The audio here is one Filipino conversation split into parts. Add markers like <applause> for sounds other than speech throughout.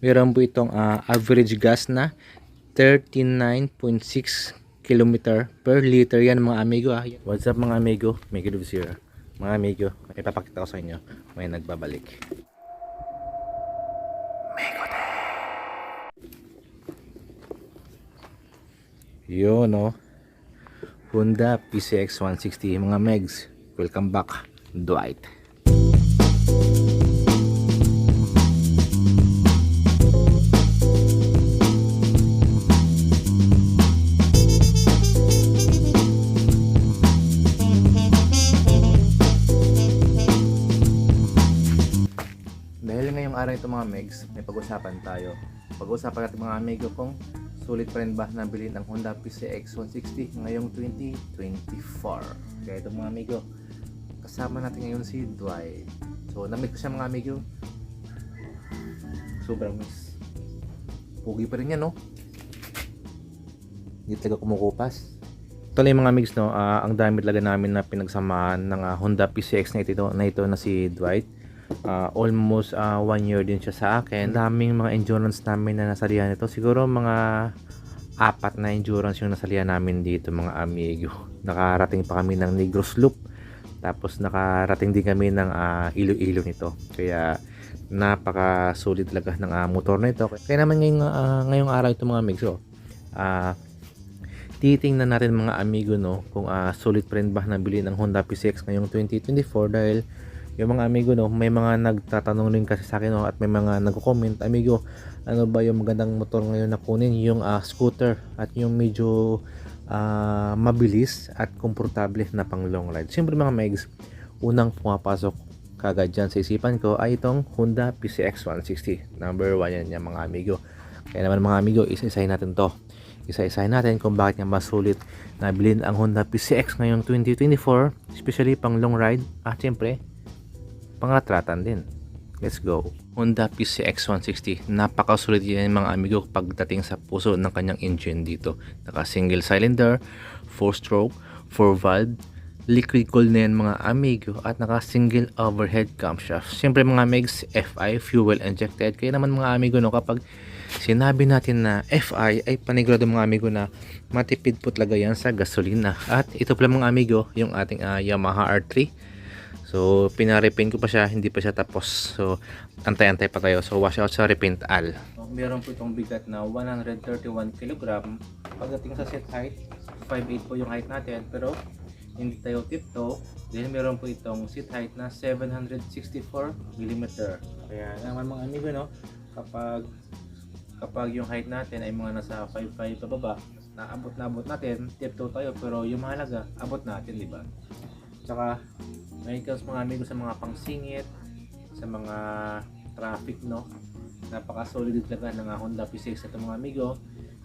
Meron po itong ah, average gas na 39.6 km per liter yan mga amigo ah. What's up mga amigo? Miguel Lubs here. Mga amigo, ipapakita ko sa inyo may nagbabalik. Yun no. Honda PCX 160 mga megs. Welcome back, Dwight. Araw ito mga megs, may pag-usapan tayo. Pag-usapan natin mga amigo kung sulit pa rin ba na bilhin ang Honda PCX 160 ngayong 2024. Kaya ito mga amigo, kasama natin ngayon si Dwight. So, namit ko siya mga amigo. Sobrang miss. Pugi pa rin yan, no? Hindi talaga kumukupas. Yung mga mix, no? Ah, ang dami talaga namin na pinagsamahan ng ah, Honda PCX na ito, na ito na si Dwight. Ah, almost ah, one year din siya sa akin. Daming mga endurance namin na nasalihan nito. Siguro mga apat na endurance yung nasalihan namin dito mga amigo. <laughs> Nakarating pa kami ng Negros Loop. Tapos nakarating din kami ng ah, ilo-ilo nito. Kaya napaka solid talaga ng ah, motor na ito. Kaya naman ngayong, ah, ngayong araw ito mga amigo. Ah, titingnan natin mga amigo no kung ah, solid pa rin ba nabili ng Honda PCX ngayong 2024 dahil yung mga amigo no may mga nagtatanong rin kasi sa akin no, at may mga nagko-comment amigo ano ba yung magandang motor ngayon na kunin? Yung ah, scooter at yung medyo ah, mabilis at komportable na pang long ride. Siyempre mga megs unang pumapasok kagad dyan sa isipan ko ay itong Honda PCX 160 number 1 yan yan mga amigo. Kaya naman mga amigo isa-isahin natin to. Isa-isahin natin kung bakit nga mas sulit na bilhin ang Honda PCX ngayong 2024 especially pang long ride. At syempre pangatratan din. Let's go. Honda PCX 160 napakasulit yan mga amigo pagdating sa puso ng kanyang engine dito. Naka single cylinder 4 stroke 4 valve liquid cooled na yan mga amigo at naka single overhead camshaft. Syempre mga megs FI fuel injected. Kaya naman mga amigo no kapag sinabi natin na FI ay panigurado mga amigo na matipid po talaga yan sa gasolina. At ito pala mga amigo yung ating ah, Yamaha R3 so pinarepaint ko pa siya hindi pa siya tapos. So antay-antay pa tayo so wash out sa repaint al. Meron po itong bigat na 131 kg pagdating sa seat height 5'8 po yung height natin. Pero hindi tayo tiptoe dahil meron po itong seat height na 764 mm kaya naman mga amigo no? Kapag kapag yung height natin ay mga nasa 5'5 pababa naabot na abot natin tiptoe tayo. Pero yung mahalaga abot natin di ba? Tsaka comes mga amigo sa mga pangsingit sa mga traffic no? Napaka solid talaga ng Honda P6 ito mga amigo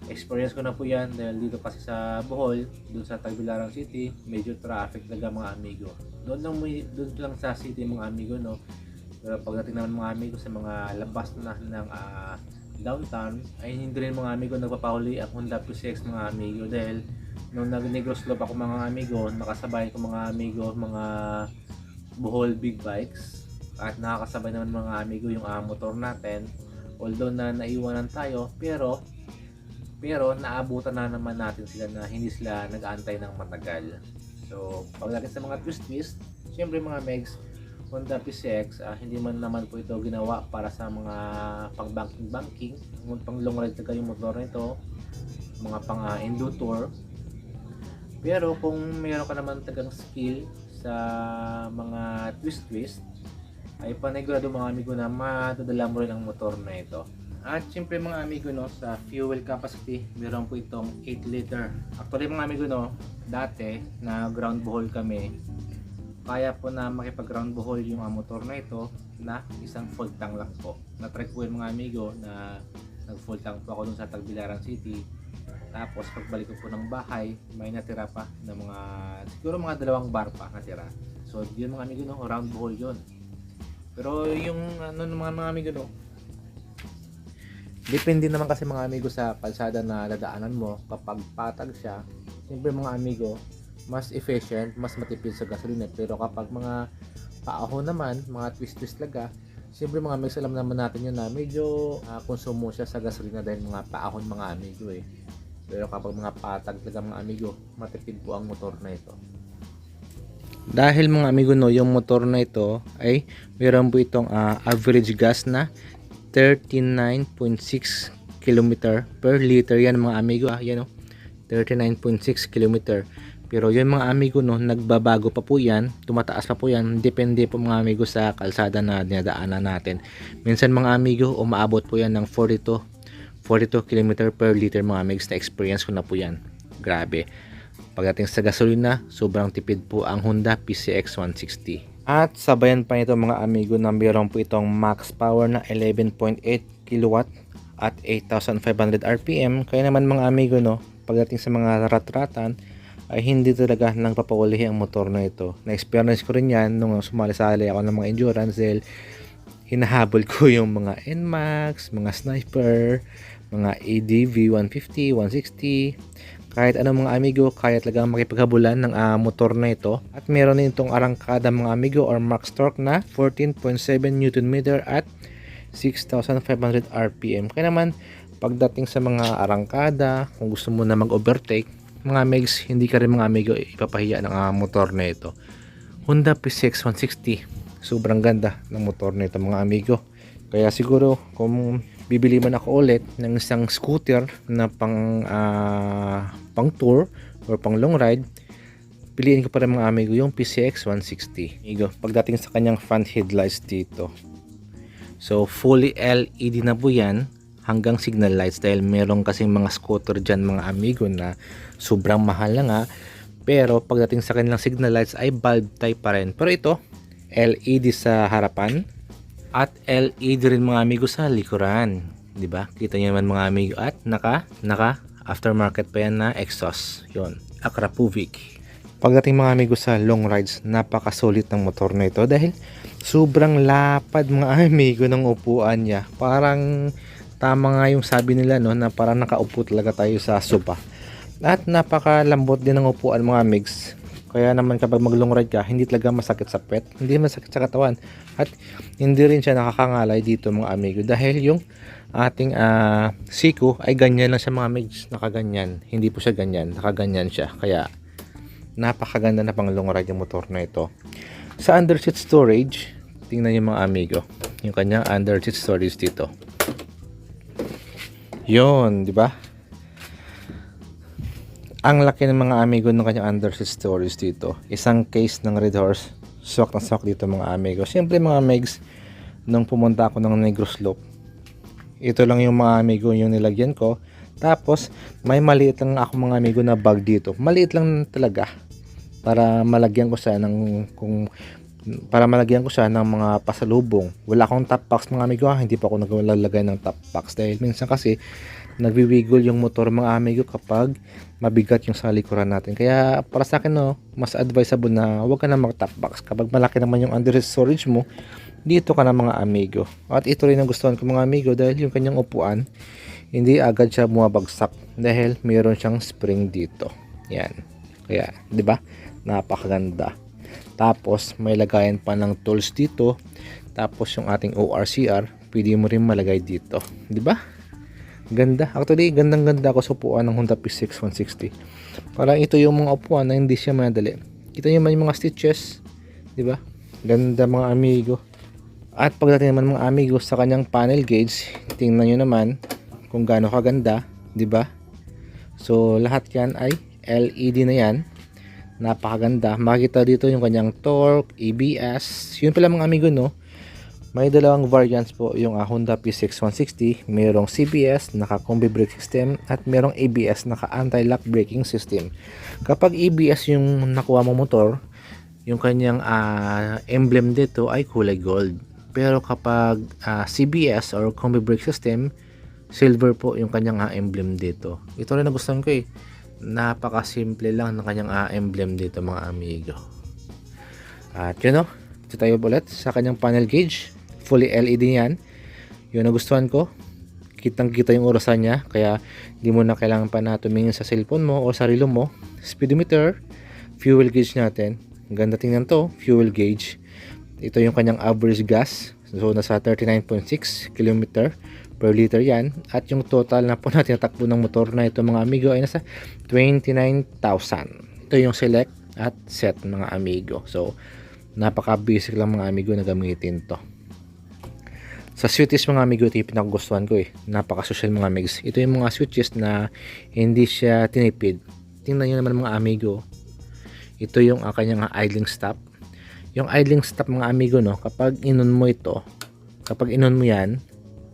experience ko na po yan dahil dito kasi sa Bohol dun sa Tagbilaran City medyo traffic talaga mga amigo. Doon lang, doon lang sa city mga amigo no? Pero pagdating naman mga amigo sa mga labas na ng ah, downtown ay hindi rin mga amigo nagpapahuli ang Honda P6 mga amigo. Dahil nung nag-negros loob ako mga amigo nakasabay ko mga amigo mga Bohol big bikes. At nakakasabay naman mga amigo yung ah, motor natin. Although na naiwanan tayo pero pero naabutan na naman natin sila na hindi sila nag-aantay ng matagal. So pagdating sa mga twist twist syempre mga megs Honda PCX ah, hindi man naman po ito ginawa para sa mga pang banking. Banking pang long ride talaga yung motor nito mga pang ah, endo tour pero kung mayroon ka naman tagang skill sa mga twist twist ay panigurado mga amigo na madadala mo rin ang motor na ito. At syempre mga amigo no sa fuel capacity meron po itong 8 liter. Actually mga amigo no dati na ground bohol kami kaya po na makipag ground bohol yung motor na ito na isang full tank lang po. Na-try ko mga amigo na nag full tank po ako dun sa Tagbilaran City tapos pagbalik ko po ng bahay may natira pa na mga siguro mga dalawang bar pa natira. So yun mga amigo no? Round bohol yun. Pero yung ano mga mga amigo no? Depende naman kasi mga amigo sa kalsada na dadaanan mo. Kapag patag siya siyempre mga amigo mas efficient mas matipid sa gasolina. Pero kapag mga paahon naman mga twist twist laga Siyempre mga amigs, alam naman natin yun na medyo ah, konsumo siya sa gasolina dahil mga paahon mga amigo eh. Pero kapag mga patag talaga mga amigo, matipid po ang motor na ito. Dahil mga amigo no, yung motor na ito ay meron po itong ah, average gas na 39.6 km per liter yan mga amigo ah, yan oh. 39.6 km. Pero yung mga amigo no, nagbabago pa po yan, tumataas pa po yan, depende po mga amigo sa kalsada na dinadaanan natin. Minsan mga amigo, umaabot po yan ng 42 42 km per liter mga amigs na experience ko na po yan. Grabe. Pagdating sa gasolina, sobrang tipid po ang Honda PCX 160. At sabayan pa nito mga amigo na mayroon po itong max power na 11.8 kW at 8,500 RPM. Kaya naman mga amigo no, pagdating sa mga ratratan ay hindi talaga nang papaulihi ang motor na ito. Na-experience ko rin yan nung sumali-sali ako ng mga endurance dahil hinahabol ko <laughs> yung mga NMAX, mga Sniper, mga ADV 150, 160, kahit anong mga amigo, kaya talagang makipaghabulan ng ah, motor na ito. At meron din itong arangkada mga amigo or max torque na 14.7 Nm at 6,500 RPM. Kaya naman, pagdating sa mga arangkada, kung gusto mo na mag-overtake, mga megs, hindi ka rin mga amigo ipapahiya ng ah, motor na ito. Honda PCX 160. Sobrang ganda ng motor na ito mga amigo. Kaya siguro kung bibili man ako ulit ng isang scooter na pang ah, pang tour or pang long ride, piliin ko pa rin mga amigo yung PCX 160. Amigo, pagdating sa kanyang front headlights dito. So fully LED na po yan hanggang signal lights dahil meron kasing mga scooter dyan mga amigo na sobrang mahal na nga pero pagdating sa kanilang signal lights ay bulb type pa rin pero ito LED sa harapan at LED rin mga amigo sa likuran di ba kita niyo naman mga amigo at naka naka aftermarket pa yan na exhaust yon Akrapovic Pagdating mga amigo sa long rides, napakasulit ng motor na ito dahil sobrang lapad mga <laughs> amigo ng upuan niya. Parang tama nga yung sabi nila no na parang nakaupo talaga tayo sa sopa. At napakalambot din ng upuan mga amigs. Kaya naman kapag mag long ride ka, hindi talaga masakit sa pet, hindi masakit sa katawan. At hindi rin siya nakakangalay dito mga amigo dahil yung ating ah, Siko ay ganyan lang siya mga amigs, nakaganyan. Hindi po siya ganyan, nakaganyan siya. Kaya napakaganda na pang long ride yung motor na ito. Sa underseat storage, tingnan yung mga amigo. Yung kanyang underseat storage dito. Yon, di ba? Ang laki ng mga amigo ng kanyang underseat storage dito. Isang case ng Red Horse. Swak na swak dito mga amigo. Siyempre mga megs, nung pumunta ako ng Negros Slope, ito lang yung mga amigo yung nilagyan ko. Tapos, may maliit lang ako mga amigo na bag dito. Maliit lang talaga. Para malagyan ko siya ng kung para malagyan ko siya ng mga pasalubong. Wala akong top box mga amigo ha. Hindi pa ako naglalagay ng top box dahil minsan kasi nagwiwiggle yung motor mga amigo kapag mabigat yung sa likuran natin. Kaya para sa akin no, mas advisable na huwag ka na mag top box. Kapag malaki naman yung under storage mo, dito ka na mga amigo. At ito rin ang gustuhan ko mga amigo dahil yung kanyang upuan, hindi agad siya bumabagsak dahil mayroon siyang spring dito. Yan. Kaya, 'di ba? Napakaganda. Tapos may lagayan pa ng tools dito. Tapos yung ating ORCR, pwede mo rin malagay dito, 'di ba? Ganda. Actually, gandang-ganda ako sa upuan ng Honda P6 160. Parang ito yung mga upuan na hindi siya madali. Kita niyo man yung mga stitches, 'di ba? Ganda mga amigo. At pagdating naman mga amigo sa kanyang panel gauge, tingnan nyo naman kung gaano kaganda, 'di ba? So lahat 'yan ay LED na 'yan. Napakaganda. Makikita dito yung kanyang torque, ABS. Yun pala mga amigo no. May dalawang variants po yung uh, Honda P6 160. Merong CBS, naka combi brake system at merong ABS, naka anti-lock braking system. Kapag ABS yung nakuha mo motor, yung kanyang ah, emblem dito ay kulay gold. Pero kapag ah, CBS or combi brake system, silver po yung kanyang ah, emblem dito. Ito rin nagustuhan ko eh. Napaka-simple lang ng kanyang ah, emblem dito mga amigo. At yun o, ito tayo ulit sa kanyang panel gauge. Fully LED yan. Yun nagustuhan ko. Kitang kita yung orasan niya. Kaya di mo na kailangan pa na tumingin sa cellphone mo o sa relo mo. Speedometer, fuel gauge natin. Ganda tingnan to, fuel gauge. Ito yung kanyang average gas So nasa 39.6 km per liter yan. At yung total na po <laughs> natin natakbo ng motor na ito mga amigo ay nasa 29,000. Ito yung select at set mga amigo. So napaka basic lang mga amigo na gamitin to. Sa switches mga amigo, ito yung pinakagustuhan ko eh. Napaka-social mga migs. Ito yung mga switches na hindi siya tinipid. Tingnan nyo naman mga amigo. Ito yung uh, kanyang idling stop. Yung idling stop mga amigo, no, kapag inon mo ito, kapag inon mo yan,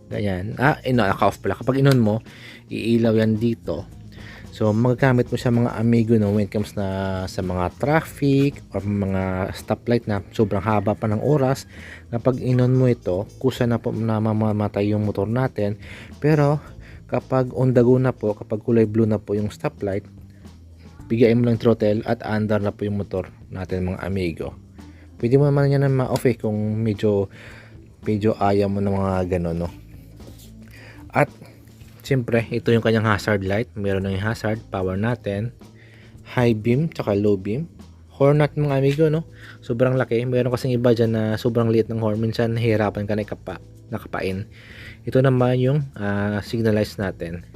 ganyan, ah, ino, naka-off pala. Kapag inon mo, iilaw yan dito. So, magagamit mo siya mga amigo no, when it comes na sa mga traffic or mga stoplight na sobrang haba pa ng oras. Kapag inon mo ito, kusa na po na mamamatay yung motor natin. Pero, kapag on the go na po, kapag kulay blue na po yung stoplight, bigyan mo lang throttle at under na po yung motor natin mga amigo. Pwede mo naman yan na ma-off eh kung medyo medyo ayaw mo ng mga ganun no. At siyempre ito yung kanyang hazard light. Meron na yung hazard, power natin, high beam tsaka low beam. Horn natin mga amigo no. Sobrang laki. Meron kasing iba dyan na sobrang liit ng horn. Minsan hihirapan ka na ikapa, nakapain. Ito naman yung ah, signalize natin.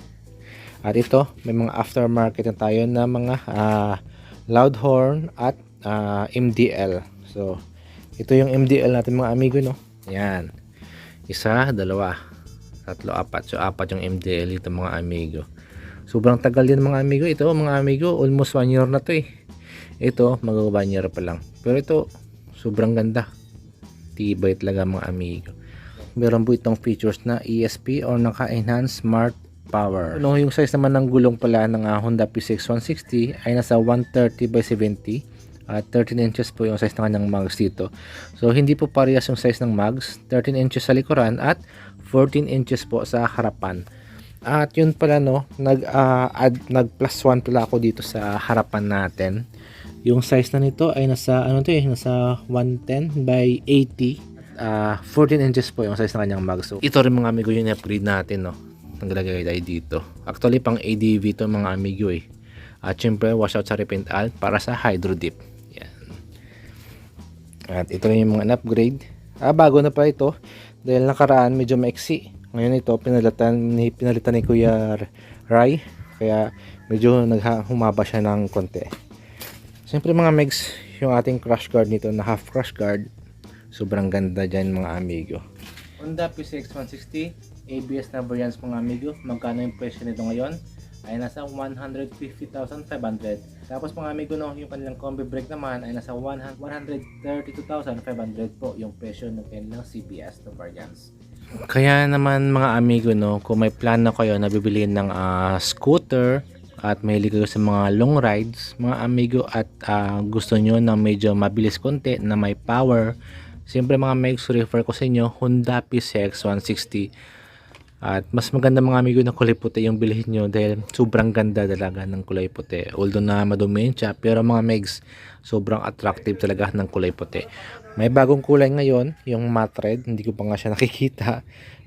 At ito, may mga aftermarket na tayo na mga ah, loud horn at ah, MDL. So, ito yung MDL natin mga amigo, no? Yan. Isa, dalawa, tatlo, apat. So, apat yung MDL ito mga amigo. Sobrang tagal din mga amigo. Ito mga amigo, almost one year na to eh. Ito, mag one year pa lang. Pero ito, sobrang ganda. Tibay talaga mga amigo. Meron po itong features na ESP or naka-enhance smart power. No, yung size naman ng gulong pala ng ah, Honda P6 160 ay nasa 130 by 70 at 13 inches po yung size ng kanyang mags dito. So hindi po parehas yung size ng mags, 13 inches sa likuran at 14 inches po sa harapan. At yun pala no, nag ah, add nag plus 1 pala ako dito sa harapan natin. Yung size na nito ay nasa ano to eh, nasa 110 by 80. Ah, 14 inches po yung size ng kanyang mag. So, ito rin mga amigo yung upgrade natin, no. Naglalagay tayo dito. Actually, pang ADV to mga amigo eh. At syempre, washout sa repaint alt para sa hydro dip. At ito rin yung mga upgrade. Ah, bago na pa ito. Dahil nakaraan, medyo maiksi. Ngayon ito, pinalitan ni, pinalitan ni Kuya Rai. Kaya, medyo naghumaba siya ng konti. Siyempre mga megs, yung ating crash guard nito na half crash guard, sobrang ganda dyan mga amigo. Honda PCX 160, ABS na variants mga amigo, magkano yung presyo nito ngayon? Ay nasa 150,500. Tapos mga amigo no, yung kanilang combi brake naman ay nasa 100 132,500 po yung presyo ng kanilang CBS na variants. Kaya naman mga amigo no, kung may plan na kayo na bibili ng ah, scooter at may kayo sa mga long rides, mga amigo at ah, gusto nyo na medyo mabilis konti na may power, siyempre mga megs refer ko sa inyo Honda PCX 160 at mas maganda mga amigo na kulay puti yung bilhin nyo dahil sobrang ganda talaga ng kulay puti. Although na madumi siya, pero mga megs, sobrang attractive talaga ng kulay puti. May bagong kulay ngayon, yung matte red. Hindi ko pa nga siya <laughs> nakikita.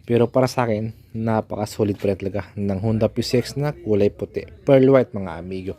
Pero para sa akin, napaka-solid pa rin talaga ng Honda PCX na kulay puti. Pearl white mga amigo.